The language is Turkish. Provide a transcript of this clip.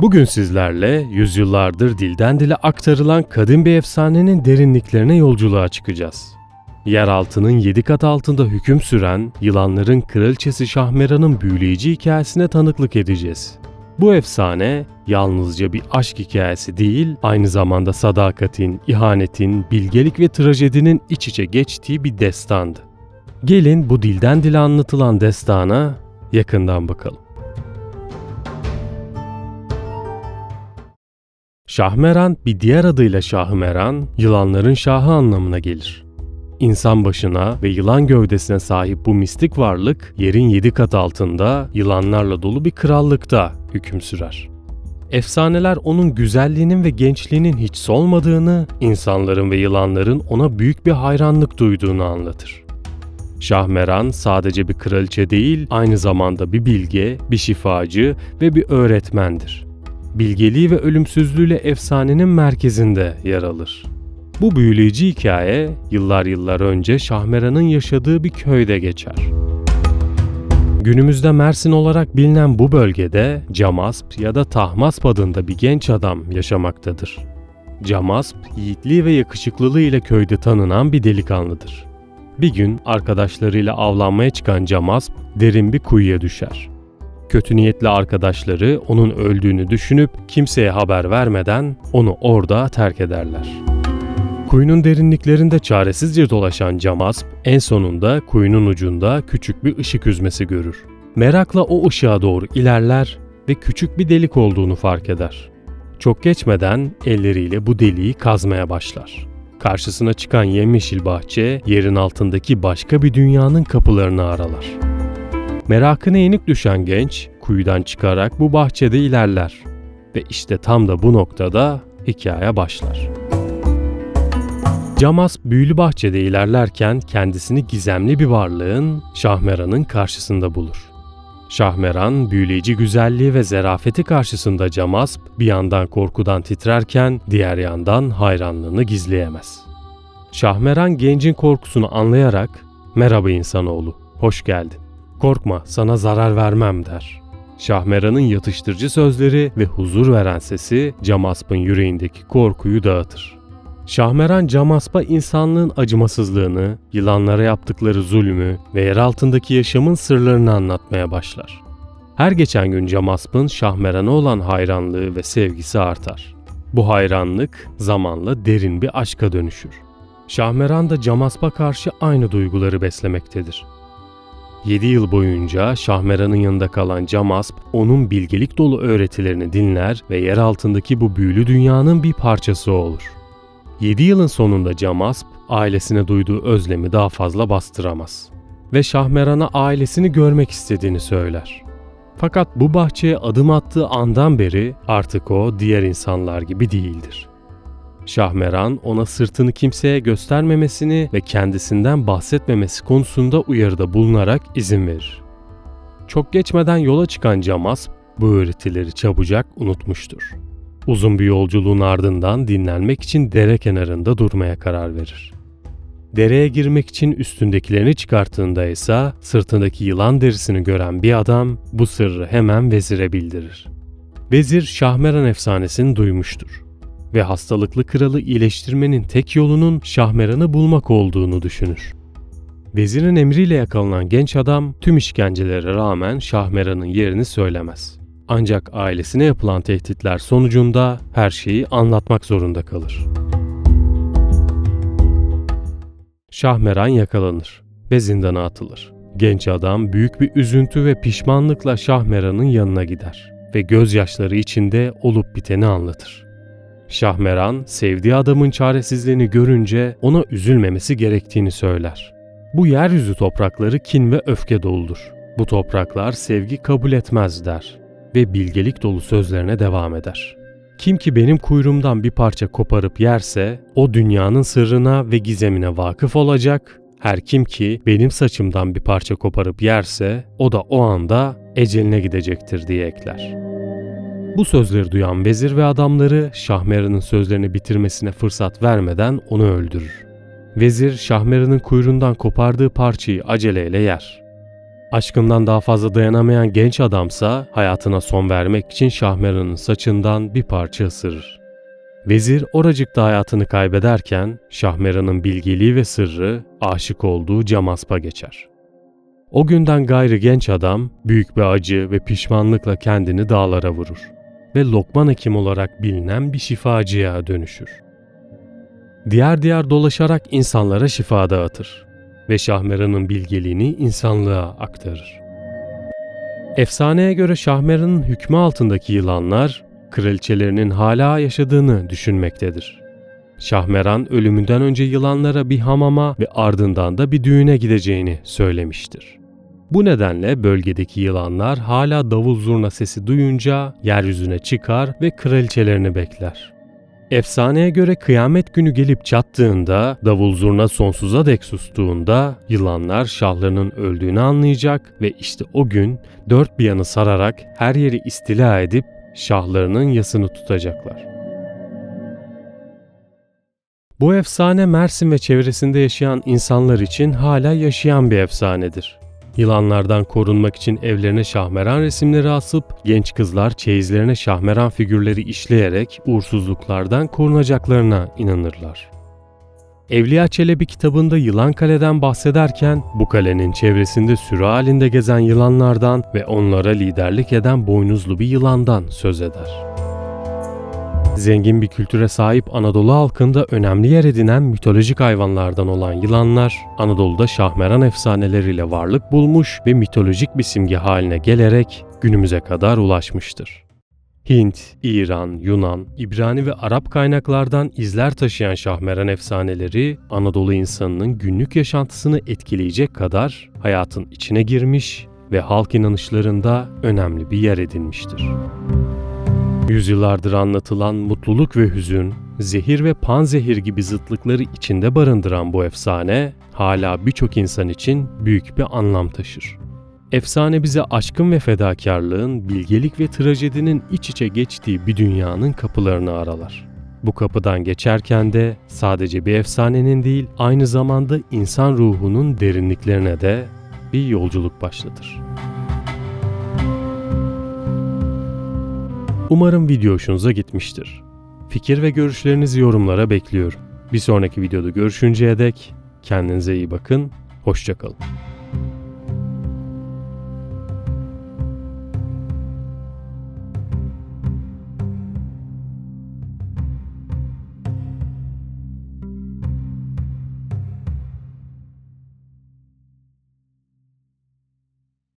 Bugün sizlerle yüzyıllardır dilden dile aktarılan kadın bir efsanenin derinliklerine yolculuğa çıkacağız. Yeraltının 7 kat altında hüküm süren yılanların kraliçesi Şahmeran'ın büyüleyici hikayesine tanıklık edeceğiz. Bu efsane yalnızca bir aşk hikayesi değil, aynı zamanda sadakatin, ihanetin, bilgelik ve trajedinin iç içe geçtiği bir destandı. Gelin bu dilden dile anlatılan destana yakından bakalım. Şahmeran bir diğer adıyla Şahmeran, yılanların şahı anlamına gelir. İnsan başına ve yılan gövdesine sahip bu mistik varlık yerin yedi kat altında yılanlarla dolu bir krallıkta hüküm sürer. Efsaneler onun güzelliğinin ve gençliğinin hiç solmadığını, insanların ve yılanların ona büyük bir hayranlık duyduğunu anlatır. Şahmeran sadece bir kraliçe değil, aynı zamanda bir bilge, bir şifacı ve bir öğretmendir. Bilgeliği ve ölümsüzlüğüyle efsanenin merkezinde yer alır. Bu büyüleyici hikaye yıllar yıllar önce Şahmeran'ın yaşadığı bir köyde geçer. Günümüzde Mersin olarak bilinen bu bölgede Camasp ya da Tahmasp adında bir genç adam yaşamaktadır. Camasp, yiğitliği ve yakışıklılığı ile köyde tanınan bir delikanlıdır. Bir gün arkadaşlarıyla avlanmaya çıkan Camasp derin bir kuyuya düşer. Kötü niyetli arkadaşları onun öldüğünü düşünüp kimseye haber vermeden onu orada terk ederler. Kuyunun derinliklerinde çaresizce dolaşan Camasp en sonunda kuyunun ucunda küçük bir ışık üzmesi görür. Merakla o ışığa doğru ilerler ve küçük bir delik olduğunu fark eder. Çok geçmeden elleriyle bu deliği kazmaya başlar. Karşısına çıkan yemyeşil bahçe yerin altındaki başka bir dünyanın kapılarını aralar. Merakına yenik düşen genç kuyudan çıkarak bu bahçede ilerler ve işte tam da bu noktada hikaye başlar. Camas büyülü bahçede ilerlerken kendisini gizemli bir varlığın Şahmeran'ın karşısında bulur. Şahmeran büyüleyici güzelliği ve zerafeti karşısında Camasp bir yandan korkudan titrerken diğer yandan hayranlığını gizleyemez. Şahmeran gencin korkusunu anlayarak "Merhaba insanoğlu, hoş geldin. Korkma, sana zarar vermem." der. Şahmeran'ın yatıştırıcı sözleri ve huzur veren sesi Camasp'ın yüreğindeki korkuyu dağıtır. Şahmeran Camasp'a insanlığın acımasızlığını, yılanlara yaptıkları zulmü ve yer altındaki yaşamın sırlarını anlatmaya başlar. Her geçen gün Camasp'ın Şahmeran'a olan hayranlığı ve sevgisi artar. Bu hayranlık zamanla derin bir aşka dönüşür. Şahmeran da Camasp'a karşı aynı duyguları beslemektedir. 7 yıl boyunca Şahmeran'ın yanında kalan Camasp, onun bilgelik dolu öğretilerini dinler ve yer altındaki bu büyülü dünyanın bir parçası olur. 7 yılın sonunda Camasp, ailesine duyduğu özlemi daha fazla bastıramaz ve Şahmeran'a ailesini görmek istediğini söyler. Fakat bu bahçeye adım attığı andan beri artık o diğer insanlar gibi değildir. Şahmeran ona sırtını kimseye göstermemesini ve kendisinden bahsetmemesi konusunda uyarıda bulunarak izin verir. Çok geçmeden yola çıkan Camasp bu öğretileri çabucak unutmuştur. Uzun bir yolculuğun ardından dinlenmek için dere kenarında durmaya karar verir. Dereye girmek için üstündekilerini çıkarttığında ise sırtındaki yılan derisini gören bir adam bu sırrı hemen vezire bildirir. Vezir Şahmeran efsanesini duymuştur ve hastalıklı kralı iyileştirmenin tek yolunun Şahmeran'ı bulmak olduğunu düşünür. Vezirin emriyle yakalanan genç adam tüm işkencelere rağmen Şahmeran'ın yerini söylemez. Ancak ailesine yapılan tehditler sonucunda her şeyi anlatmak zorunda kalır. Şahmeran yakalanır ve zindana atılır. Genç adam büyük bir üzüntü ve pişmanlıkla Şahmeran'ın yanına gider ve gözyaşları içinde olup biteni anlatır. Şahmeran, sevdiği adamın çaresizliğini görünce ona üzülmemesi gerektiğini söyler. Bu yeryüzü toprakları kin ve öfke doludur. Bu topraklar sevgi kabul etmez der ve bilgelik dolu sözlerine devam eder. Kim ki benim kuyruğumdan bir parça koparıp yerse o dünyanın sırrına ve gizemine vakıf olacak. Her kim ki benim saçımdan bir parça koparıp yerse o da o anda eceline gidecektir diye ekler. Bu sözleri duyan vezir ve adamları Şahmeran'ın sözlerini bitirmesine fırsat vermeden onu öldürür. Vezir Şahmeran'ın kuyruğundan kopardığı parçayı aceleyle yer. Aşkından daha fazla dayanamayan genç adamsa hayatına son vermek için Şahmeran'ın saçından bir parça ısırır. Vezir oracıkta hayatını kaybederken Şahmeran'ın bilgeliği ve sırrı aşık olduğu Camasp'a geçer. O günden gayrı genç adam büyük bir acı ve pişmanlıkla kendini dağlara vurur ve Lokman Hekim olarak bilinen bir şifacıya dönüşür. Diğer diğer dolaşarak insanlara şifa dağıtır ve Şahmeran'ın bilgeliğini insanlığa aktarır. Efsaneye göre Şahmeran'ın hükmü altındaki yılanlar kraliçelerinin hala yaşadığını düşünmektedir. Şahmeran ölümünden önce yılanlara bir hamama ve ardından da bir düğüne gideceğini söylemiştir. Bu nedenle bölgedeki yılanlar hala davul zurna sesi duyunca yeryüzüne çıkar ve kraliçelerini bekler. Efsaneye göre kıyamet günü gelip çattığında, davul zurna sonsuza dek sustuğunda yılanlar şahlarının öldüğünü anlayacak ve işte o gün dört bir yanı sararak her yeri istila edip şahlarının yasını tutacaklar. Bu efsane Mersin ve çevresinde yaşayan insanlar için hala yaşayan bir efsanedir. Yılanlardan korunmak için evlerine şahmeran resimleri asıp genç kızlar çeyizlerine şahmeran figürleri işleyerek uğursuzluklardan korunacaklarına inanırlar. Evliya Çelebi kitabında Yılan Kale'den bahsederken bu kalenin çevresinde sürü halinde gezen yılanlardan ve onlara liderlik eden boynuzlu bir yılandan söz eder. Zengin bir kültüre sahip Anadolu halkında önemli yer edinen mitolojik hayvanlardan olan yılanlar, Anadolu'da şahmeran efsaneleriyle varlık bulmuş ve mitolojik bir simge haline gelerek günümüze kadar ulaşmıştır. Hint, İran, Yunan, İbrani ve Arap kaynaklardan izler taşıyan şahmeran efsaneleri Anadolu insanının günlük yaşantısını etkileyecek kadar hayatın içine girmiş ve halk inanışlarında önemli bir yer edinmiştir. Yüzyıllardır anlatılan mutluluk ve hüzün, zehir ve panzehir gibi zıtlıkları içinde barındıran bu efsane hala birçok insan için büyük bir anlam taşır. Efsane bize aşkın ve fedakarlığın, bilgelik ve trajedinin iç içe geçtiği bir dünyanın kapılarını aralar. Bu kapıdan geçerken de sadece bir efsanenin değil, aynı zamanda insan ruhunun derinliklerine de bir yolculuk başlatır. Umarım video hoşunuza gitmiştir. Fikir ve görüşlerinizi yorumlara bekliyorum. Bir sonraki videoda görüşünceye dek kendinize iyi bakın, hoşçakalın.